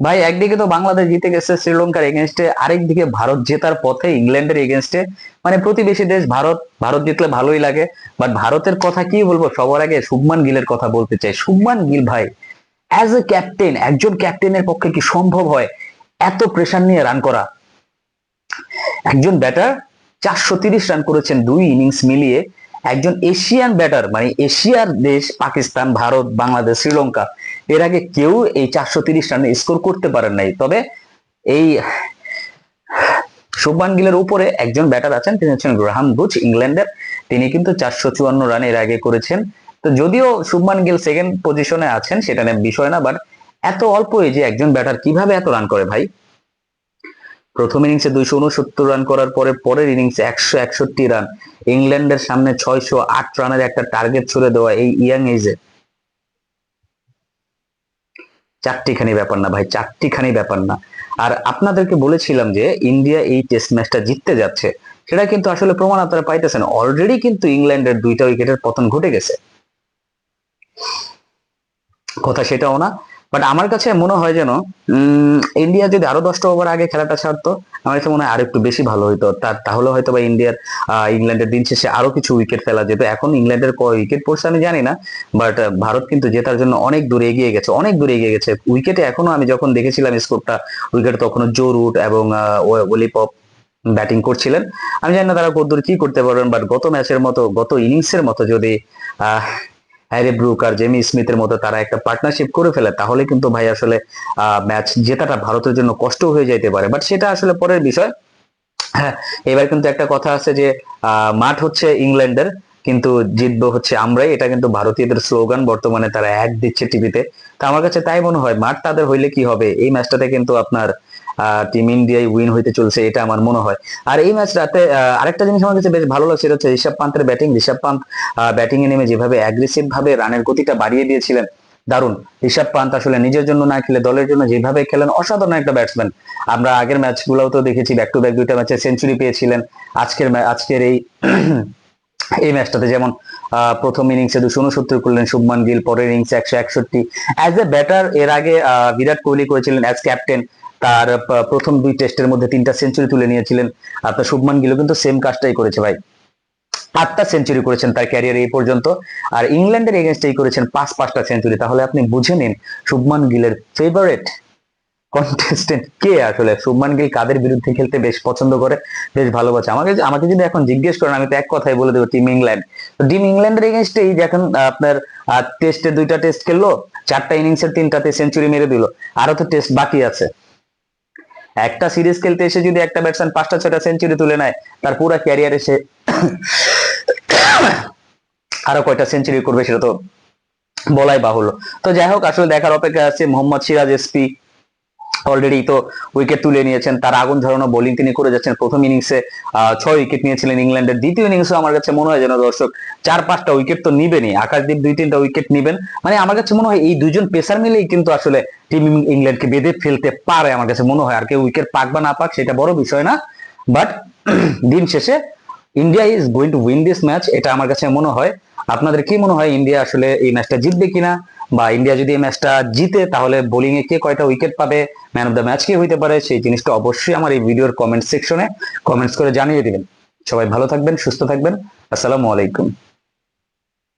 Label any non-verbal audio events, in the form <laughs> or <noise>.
ভাই, একদিকে তো বাংলাদেশ জিতে গেছে শ্রীলঙ্কার এগেনস্টে আরেকদিকে ভারত জেতার পথে ইংল্যান্ডের এগেনস্টে মানে প্রতিবেশী দেশ ভারত ভারত জিতলে ভালোই লাগে। বাট ভারতের কথা কি বলব? সবার আগে শুভমান গিলের কথা বলতে চাই। শুভমান গিল ভাই অ্যাজ এ ক্যাপ্টেন একজন ক্যাপ্টেনের পক্ষে কি সম্ভব হয় এত প্রেশার নিয়ে রান করা? একজন ব্যাটার চারশো তিরিশ রান করেছেন দুই ইনিংস মিলিয়ে। একজন এশিয়ান ব্যাটার মানে এশিয়ার দেশ, পাকিস্তান, ভারত, বাংলাদেশ, শ্রীলঙ্কা। এর আগে কেউ এই চারশো তিরিশ রানে স্কোর করতে পারেন নাই। তবে এই শুভমান গিলের উপরে একজন ব্যাটার আছেন, তিনি হচ্ছেন গ্রাহাম বুচ, ইংল্যান্ডের। তিনি কিন্তু চারশো চুয়ান্ন রান এর আগে করেছেন। তো যদিও শুভমান গিল সেকেন্ড পজিশনে আছেন, সেটা নিয়ে বিষয় না বাট এত অল্প এজে একজন ব্যাটার কীভাবে এত রান করে ভাই? প্রথম ইনিংসে দুইশো উনসত্তর রান করার পরে পরের ইনিংসে একশো একষট্টি রান ইংল্যান্ডের সামনে ছয়শো আট রানের একটা টার্গেট ছুড়ে দেওয়া এই ইয়াং এজে চারটিখানি ব্যাপার না ভাই, চারটিখানি ব্যাপার না। আর আপনাদেরকে বলেছিলাম যে ইন্ডিয়া এই টেস্ট ম্যাচটা জিততে যাচ্ছে, সেটা কিন্তু আসলে প্রমাণ আপনারা পাইতেছেন। অলরেডি কিন্তু ইংল্যান্ডের দুইটা উইকেটের পতন ঘটে গেছে। কথা সেটাও না। বাট আমার কাছে মনে হয় যেন ইন্ডিয়া যদি আরও দশটা ওভার আগে খেলাটা ছাড়তো, আমার কাছে মনে হয় আরও একটু বেশি ভালো হতো তার তাহলে হয়তো বা ইন্ডিয়ার ইংল্যান্ডের দিন শেষে আরও কিছু উইকেট ফেলা যেত। এখন ইংল্যান্ডের উইকেট পড়ছে আমি জানি না বাট ভারত কিন্তু জেতার জন্য অনেক দূরে এগিয়ে গেছে, অনেক দূরে এগিয়ে গেছে। উইকেটে এখনও আমি যখন দেখেছিলাম স্কোরটা উইকেট তখনও জো রুট এবং ওলিপপ ব্যাটিং করছিলেন। আমি জানি না তারা কতদূর কি করতে পারবেন বাট গত ম্যাচের মতো, গত ইনিংসের মতো যদি হ্যারি ব্রুক আর জেমি স্মিথের মতো তারা একটা পার্টনারশিপ করে ফেলে, তাহলে কিন্তু ভাই আসলে ম্যাচ জেতাটা ভারতের জন্য কষ্ট হয়ে যাইতে পারে। বাট সেটা আসলে পরের বিষয়। হ্যাঁ এবার কিন্তু একটা কথা আছে যে মাঠ হচ্ছে ইংল্যান্ডের। কিন্তু জিতবো হচ্ছে আমরাই, এটা কিন্তু ভারতীয়দের স্লোগান, বর্তমানে তারা এক দিচ্ছে টিভিতে তা। আমার কাছে তাই মনে হয়, মাঠ তাদের হইলে কি হবে? এই ম্যাচটাতে কিন্তু আপনার টিম ইন্ডিয়ায় উইন হইতে চলছে, এটা আমার মনে হয়। আর এই ম্যাচ রাতে আরেকটা জিনিস আমার কাছে বেশ ভালো লাগছে, সেটা হচ্ছে ঋষভ পান্তের ব্যাটিং ঋষভ পান্ত ব্যাটিং এ নেমে যেভাবে অ্যাগ্রেসিভ ভাবে রানের গতিটা বাড়িয়ে দিয়েছিলেন, দারুণ। ঋষভ পান্ত আসলে নিজের জন্য না খেলে দলের জন্য যেভাবে খেলেন, অসাধারণ একটা ব্যাটসম্যান আমরা আগের ম্যাচগুলোও তো দেখেছি ব্যাক টু ব্যাক দুইটা ম্যাচে সেঞ্চুরি পেয়েছিলেন। আজকের আজকের এই এই ম্যাচটাতে যেমন প্রথম ইনিংসে দুশো উনসত্তর করলেন শুভমান গিল, পরের ইনিংসে একশো একষট্টি। অ্যাজ এ ব্যাটার এর আগে বিরাট কোহলি করেছিলেন অ্যাজ ক্যাপ্টেন তার প্রথম দুই টেস্টের মধ্যে তিনটা সেঞ্চুরি তুলে নিয়েছিলেন। আপনার শুভমান গিলও কিন্তু সেম কাজটাই করেছে ভাই। আটটা সেঞ্চুরি করেছেন তার ক্যারিয়ারে এই পর্যন্ত। আর ইংল্যান্ডের এগেনস্টেই করেছেন পাঁচ পাঁচটা সেঞ্চুরি তাহলে আপনি বুঝে নিন শুভমান গিলের ফেভারিট কন্টেস্টেন্ট <laughs> কে আসলে? শুভমান গিল কাদের বিরুদ্ধে খেলতে বেশ পছন্দ করে, বেশ ভালোবাসে। আমাকে আমাকে যদি এখন জিজ্ঞেস করেন, আমি তো এক কথাই বলে দেবো টিম ইংল্যান্ড টিম ইংল্যান্ডের এগেনস্টে এই যে এখন আপনার টেস্টে দুইটা টেস্ট খেললো, চারটা ইনিংসের তিনটাতে সেঞ্চুরি মেরে দিল আরও তো টেস্ট বাকি আছে। একটা সিরিজ খেলতে এসে যদি একটা ব্যাটসম্যান পাঁচটা, ছয়টা সেঞ্চুরি তুলে নেয়, তার পুরো ক্যারিয়ারে সে <coughs> আরও কয়টা সেঞ্চুরি করবে সেটা তো বলাই বাহুল্য। তো যাই হোক, আসলে দেখার অপেক্ষা আছে। মোহাম্মদ সিরাজ এসপি অলরেডি তো উইকেট তুলে নিয়েছেন। তার আগুন ঝরানো বোলিং তিনি করে যাচ্ছেন। প্রথম ইনিংসে ছয় উইকেট নিয়েছিলেন ইংল্যান্ডের। দ্বিতীয় ইনিংসে আমার কাছে মনে হয় যেন দর্শক, চার পাঁচটা উইকেট তো নিবেনই। আকাশদীপ দুই তিনটা উইকেট নিবেন। মানে আমার কাছে মনে হয় এই দুজন পেসার মিলেই কিন্তু আসলে টিম ইংল্যান্ডকে বেঁধে ফেলতে পারে আমার কাছে মনে হয়। আর কেউ উইকেট পাক বা না পাক সেটা বড় বিষয় না। বাট <clears throat> দিন শেষে India is going to win this match এটা আমার কাছে মনে হয়। আপনাদের কি মনে হয় ইন্ডিয়া আসলে এই ম্যাচটা জিতবে কিনা? বা ইন্ডিয়া যদি এই ম্যাচটা জিতে, তাহলে বোলিং এ কে কয়টা উইকেট পাবে? ম্যান অফ দ্য ম্যাচ কে হইতে পারে, সেই জিনিসটা অবশ্যই আমার এই ভিডিওর কমেন্ট সেকশনে কমেন্টস করে জানিয়ে দিবেন। সবাই ভালো থাকবেন, সুস্থ থাকবেন। আসসালামু আলাইকুম।